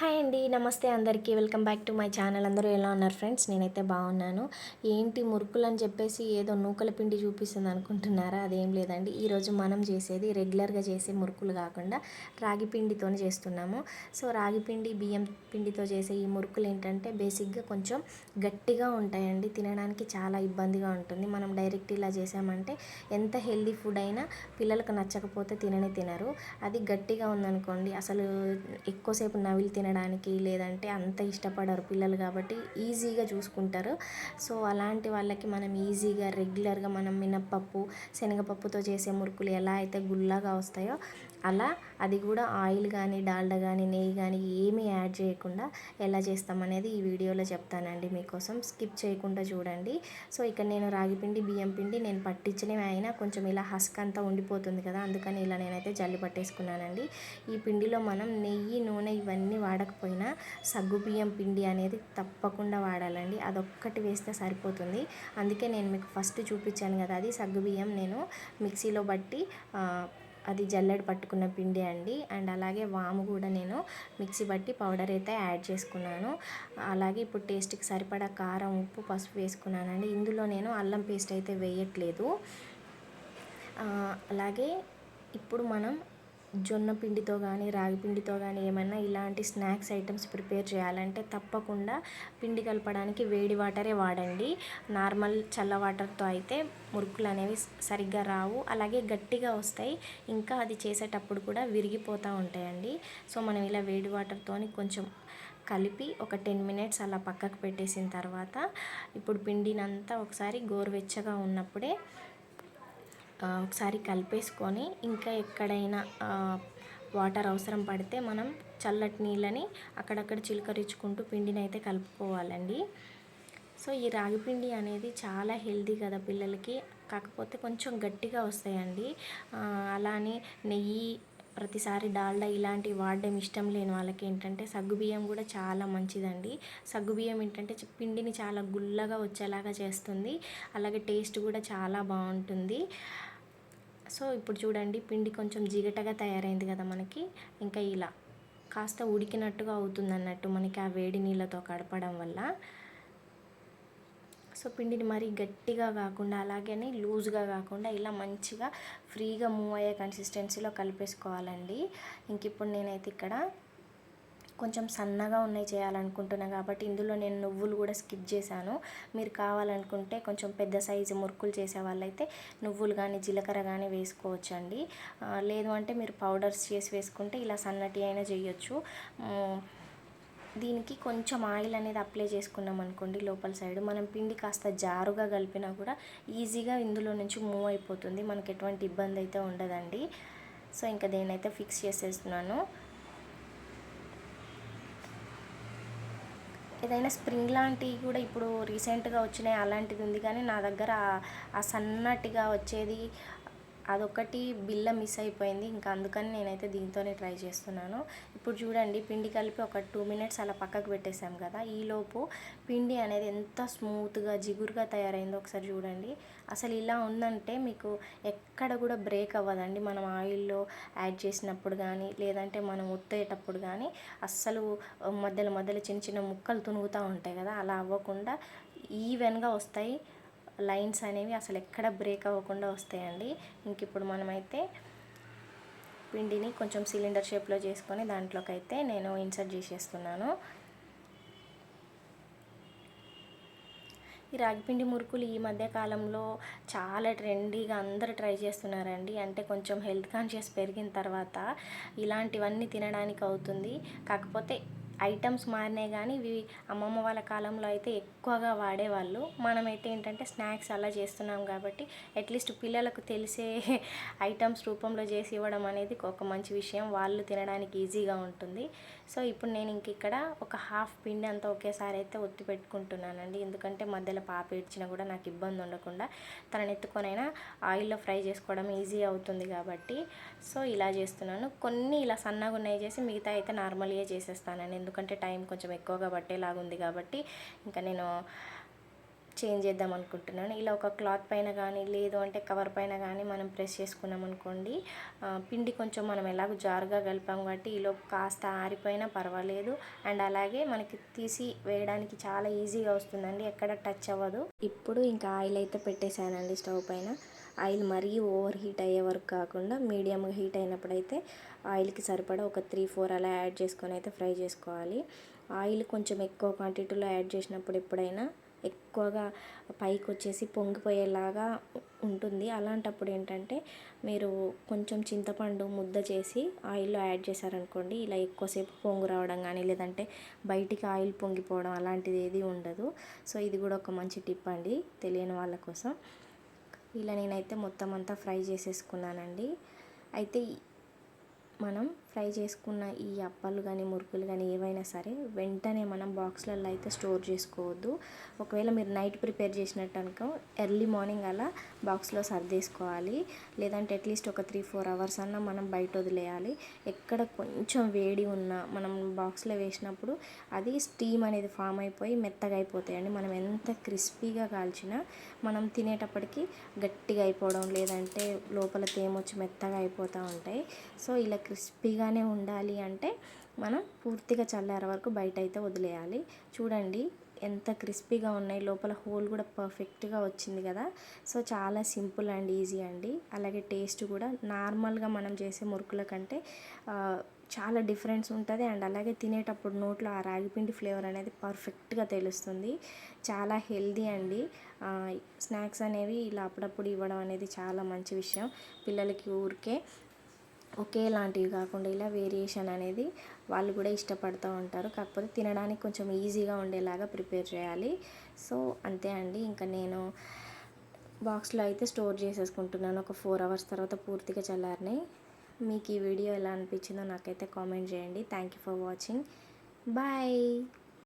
Hi అండి నమస్తే అందరికీ. Welcome back to my channel. అందరూ ఎలా ఉన్నారు ఫ్రెండ్స్? నేనైతే బాగున్నాను. ఏంటి మురుకులు అని చెప్పేసి ఏదో నూకల పిండి చూపిస్తుంది అనుకుంటున్నారా? అదేం లేదండి. ఈరోజు మనం చేసేది రెగ్యులర్గా చేసే మురుకులు కాకుండా రాగి పిండితో చేస్తున్నాము. సో రాగి పిండి బియ్యం పిండితో చేసే ఈ మురుకులు ఏంటంటే బేసిక్గా కొంచెం గట్టిగా ఉంటాయండి. తినడానికి చాలా ఇబ్బందిగా ఉంటుంది. మనం డైరెక్ట్ ఇలా చేసామంటే ఎంత హెల్దీ ఫుడ్ అయినా పిల్లలకు నచ్చకపోతే తిననే తినరు. అది గట్టిగా ఉందనుకోండి అసలు ఎక్కువసేపు నవిలి తిన తినడానికి లేదంటే అంత ఇష్టపడరు పిల్లలు కాబట్టి ఈజీగా చూసుకుంటారు. సో అలాంటి వాళ్ళకి మనం ఈజీగా రెగ్యులర్గా మనం మినప్పప్పు శనగపప్పుతో చేసే మురుకులు ఎలా అయితే గుల్లగా వస్తాయో అలా అది కూడా ఆయిల్ కానీ డాల్డా కానీ నెయ్యి కానీ ఏమీ యాడ్ చేయకుండా ఎలా చేస్తామనేది ఈ వీడియోలో చెప్తానండి మీకోసం. స్కిప్ చేయకుండా చూడండి. సో ఇక్కడ నేను రాగి పిండి బియ్యం పిండి నేను పట్టించినవి అయినా కొంచెం ఇలా హస్క్ అంతా ఉండిపోతుంది కదా అందుకని ఇలా నేనైతే జల్లి పట్టేసుకున్నానండి. ఈ పిండిలో మనం నెయ్యి నూనె ఇవన్నీ వాడకపోయినా సగ్గు బియ్యం పిండి అనేది తప్పకుండా వాడాలండి. అదొక్కటి వేస్తే సరిపోతుంది. అందుకే నేను మీకు ఫస్ట్ చూపించాను కదా అది సగ్గు బియ్యం నేను మిక్సీలో బట్టి అది జల్లెడ పట్టుకున్న పిండి అండి. అండ్ అలాగే వాము కూడా నేను మిక్సీ బట్టి పౌడర్ అయితే యాడ్ చేసుకున్నాను. అలాగే ఇప్పుడు టేస్ట్కి సరిపడా కారం ఉప్పు పసుపు వేసుకున్నానండి. ఇందులో నేను అల్లం పేస్ట్ అయితే వేయట్లేదు. అలాగే ఇప్పుడు మనం జొన్న పిండితో కానీ రాగి పిండితో కానీ ఏమైనా ఇలాంటి స్నాక్స్ ఐటమ్స్ ప్రిపేర్ చేయాలంటే తప్పకుండా పిండి కలపడానికి వేడి వాటరే వాడండి. నార్మల్ చల్ల వాటర్తో అయితే మురుకులు అనేవి సరిగ్గా రావు. అలాగే గట్టిగా వస్తాయి. ఇంకా అది చేసేటప్పుడు కూడా విరిగిపోతూ ఉంటాయండి. సో మనం ఇలా వేడి వాటర్తో కొంచెం కలిపి ఒక టెన్ మినిట్స్ అలా పక్కకు పెట్టేసిన తర్వాత ఇప్పుడు పిండినంతా ఒకసారి గోరువెచ్చగా ఉన్నప్పుడే ఒకసారి కలిపేసుకొని ఇంకా ఎక్కడైనా వాటర్ అవసరం పడితే మనం చల్లటి నీళ్ళని అక్కడక్కడ చిలకరించుకుంటూ పిండిని అయితే కలుపుకోవాలండి. సో ఈ రాగి పిండి అనేది చాలా హెల్దీ కదా పిల్లలకి. కాకపోతే కొంచెం గట్టిగా వస్తాయండి. అలానే నెయ్యి ప్రతిసారి డాల్డా ఇలాంటివి వాడడం ఇష్టం లేని వాళ్ళకి ఏంటంటే సగ్గుబియ్యం కూడా చాలా మంచిదండి. సగ్గుబియ్యం ఏంటంటే పిండిని చాలా గుల్లగా వచ్చేలాగా చేస్తుంది. అలాగే టేస్ట్ కూడా చాలా బాగుంటుంది. సో ఇప్పుడు చూడండి పిండి కొంచెం జిగటగా తయారైంది కదా మనకి. ఇంకా ఇలా కాస్త ఉడికినట్టుగా అవుతుంది అన్నట్టు మనకి ఆ వేడి నీళ్ళతో కడపడం వల్ల. సో పిండిని మరీ గట్టిగా కాకుండా అలాగే లూజ్గా కాకుండా ఇలా మంచిగా ఫ్రీగా మూవ్ అయ్యే కన్సిస్టెన్సీలో కలిపేసుకోవాలండి. ఇంక ఇప్పుడు నేనైతే ఇక్కడ కొంచెం సన్నగా ఉన్నాయి చేయాలనుకుంటున్నాను కాబట్టి ఇందులో నేను నువ్వులు కూడా స్కిప్ చేశాను. మీరు కావాలనుకుంటే కొంచెం పెద్ద సైజు మురుకులు చేసే వాళ్ళైతే నువ్వులు కానీ జీలకర్ర కానీ వేసుకోవచ్చు అండి లేదు అంటే మీరు పౌడర్స్ చేసి వేసుకుంటే ఇలా సన్నటి అయినా చేయొచ్చు. దీనికి కొంచెం ఆయిల్ అనేది అప్లై చేసుకున్నాం అనుకోండి లోపల సైడ్. మనం పిండి కాస్త జారుగా కలిపినా కూడా ఈజీగా ఇందులో నుంచి మూవ్ అయిపోతుంది. మనకి ఎటువంటి ఇబ్బంది అయితే ఉండదండి. సో ఇంకా దేనైతే ఫిక్స్ చేసేస్తున్నాను ఏదైనా స్ప్రింగ్ లాంటివి కూడా ఇప్పుడు రీసెంట్గా వచ్చినాయి అలాంటిది ఉంది. కానీ నా దగ్గర ఆ సన్నటిగా వచ్చేది అదొకటి బిల్ల మిస్ అయిపోయింది. ఇంకా అందుకని నేనైతే దీంతోనే ట్రై చేస్తున్నాను. ఇప్పుడు చూడండి పిండి కలిపి ఒక టూ మినిట్స్ అలా పక్కకు పెట్టేసాం కదా. ఈలోపు పిండి అనేది ఎంత స్మూత్గా జిగురుగా తయారైందో ఒకసారి చూడండి. అసలు ఇలా ఉందంటే మీకు ఎక్కడ కూడా బ్రేక్ అవ్వదండి. మనం ఆయిల్లో యాడ్ చేసినప్పుడు కానీ లేదంటే మనం ఒత్తేటప్పుడు కానీ అస్సలు మధ్యలో మధ్యలో చిన్న చిన్న ముక్కలు తునుగుతూ ఉంటాయి కదా. అలా అవ్వకుండా ఈవెన్గా వస్తాయి. లైన్స్ అనేవి అసలు ఎక్కడ బ్రేక్ అవ్వకుండా వస్తాయండి. ఇంక ఇప్పుడు మనమైతే పిండిని కొంచెం సిలిండర్ షేప్లో చేసుకొని దాంట్లోకి అయితే నేను ఇన్సర్ట్ చేసేస్తున్నాను. ఈ రాగిపిండి మురుకులు ఈ మధ్య కాలంలో చాలా ట్రెండీగా అందరు ట్రై చేస్తున్నారండి. అంటే కొంచెం హెల్త్ కాన్షియస్ పెరిగిన తర్వాత ఇలాంటివన్నీ తినడానికి అవుతుంది. కాకపోతే ఐటమ్స్ మారినాయి కానీ ఇవి అమ్మమ్మ వాళ్ళ కాలంలో అయితే ఎక్కువగా వాడేవాళ్ళు. మనమైతే ఏంటంటే స్నాక్స్ అలా చేస్తున్నాం కాబట్టి అట్లీస్ట్ పిల్లలకు తెలిసే ఐటమ్స్ రూపంలో చేసి ఇవ్వడం అనేది ఒక మంచి విషయం. వాళ్ళు తినడానికి ఈజీగా ఉంటుంది. సో ఇప్పుడు నేను ఇంక ఇక్కడ ఒక హాఫ్ పిండి అంతా ఒకేసారి అయితే ఒత్తి పెట్టుకుంటున్నానండి. ఎందుకంటే మధ్యలో పాప ఇచ్చినా కూడా నాకు ఇబ్బంది ఉండకుండా తనని ఎత్తుకొనైనా ఆయిల్లో ఫ్రై చేసుకోవడం ఈజీ అవుతుంది కాబట్టి సో ఇలా చేస్తున్నాను. కొన్ని ఇలా సన్నగా ఉన్నాయి చేసి మిగతా అయితే నార్మల్గా చేసేస్తానండి. ఎందుకంటే టైం కొంచెం ఎక్కువగా పట్టేలాగా ఉంది కాబట్టి ఇంకా నేను చేంజ్ చేద్దాం అనుకుంటున్నాను. ఇలా ఒక క్లాత్ పైన కానీ లేదు అంటే కవర్ పైన కానీ మనం ప్రెస్ చేసుకున్నాం అనుకోండి పిండి కొంచెం మనం ఎలాగో జారుగా కలిపాం కాబట్టి ఈలో కాస్త ఆరిపోయినా పర్వాలేదు. అండ్ అలాగే మనకి తీసి వేయడానికి చాలా ఈజీగా వస్తుందండి ఎక్కడ టచ్ అవ్వదు. ఇప్పుడు ఇంకా ఆయిల్ అయితే పెట్టేశానండి స్టవ్ పైన. ఆయిల్ మరీ ఓవర్ హీట్ అయ్యే వరకు కాకుండా మీడియంగా హీట్ అయినప్పుడైతే ఆయిల్కి సరిపడా ఒక త్రీ ఫోర్ అలా యాడ్ చేసుకొని అయితే ఫ్రై చేసుకోవాలి. ఆయిల్ కొంచెం ఎక్కువ క్వాంటిటీలో యాడ్ చేసినప్పుడు ఎప్పుడైనా ఎక్కువగా పైకి వచ్చేసి పొంగిపోయేలాగా ఉంటుంది. అలాంటప్పుడు ఏంటంటే మీరు కొంచెం చింతపండు ముద్ద చేసి ఆయిల్లో యాడ్ చేశారనుకోండి ఇలా ఎక్కువసేపు పొంగు రావడం కానీ లేదంటే బయటికి ఆయిల్ పొంగిపోవడం అలాంటిది ఏది ఉండదు. సో ఇది కూడా ఒక మంచి టిప్ అండి తెలియని వాళ్ళ కోసం. ఇలా నేనైతే మొత్తం అంతా ఫ్రై చేసేసుకున్నానండి. అయితే మనం ఫ్రై చేసుకున్న ఈ అప్పాలు కానీ మురుకులు కానీ ఏవైనా సరే వెంటనే మనం బాక్స్లలో అయితే స్టోర్ చేసుకోవద్దు. ఒకవేళ మీరు నైట్ ప్రిపేర్ చేసినట్టు అనుకో ఎర్లీ మార్నింగ్ అలా బాక్స్లో సర్దేసుకోవాలి. లేదంటే అట్లీస్ట్ ఒక త్రీ ఫోర్ అవర్స్ అన్నా మనం బయట వదిలేయాలి. ఎక్కడ కొంచెం వేడి ఉన్నా మనం బాక్స్లో వేసినప్పుడు అది స్టీమ్ అనేది ఫామ్ అయిపోయి మెత్తగా అయిపోతాయండి. మనం ఎంత క్రిస్పీగా కాల్చినా మనం తినేటప్పటికి గట్టిగా అయిపోవడం లేదంటే లోపల తేమొచ్చి మెత్తగా అయిపోతూ ఉంటాయి. సో ఇలా క్రిస్పీగానే ఉండాలి అంటే మనం పూర్తిగా చల్లారే వరకు బయట అయితే వదిలేయాలి. చూడండి ఎంత క్రిస్పీగా ఉన్నాయి. లోపల హోల్ కూడా పర్ఫెక్ట్గా వచ్చింది కదా. సో చాలా సింపుల్ అండ్ ఈజీ అండి. అలాగే టేస్ట్ కూడా నార్మల్గా మనం చేసే మురుకుల కంటే చాలా డిఫరెన్స్ ఉంటుంది. అండ్ అలాగే తినేటప్పుడు నోట్లో ఆ రాగిపిండి ఫ్లేవర్ అనేది పర్ఫెక్ట్గా తెలుస్తుంది. చాలా హెల్దీ అండి. స్నాక్స్ అనేవి ఇలా అప్పుడప్పుడు ఇవ్వడం అనేది చాలా మంచి విషయం. పిల్లలకి ఊరికే ఒకేలాంటివి కాకుండా ఇలా వేరియేషన్ అనేది వాళ్ళు కూడా ఇష్టపడుతూ ఉంటారు. కాకపోతే తినడానికి కొంచెం ఈజీగా ఉండేలాగా ప్రిపేర్ చేయాలి. సో అంతే అండి. ఇంకా నేను బాక్స్లో అయితే స్టోర్ చేసేసుకుంటున్నాను. ఒక ఫోర్ అవర్స్ తర్వాత పూర్తిగా చల్లారినాయి. మీకు ఈ వీడియో ఎలా అనిపించిందో నాకైతే కామెంట్ చేయండి. Thank you for watching. Bye.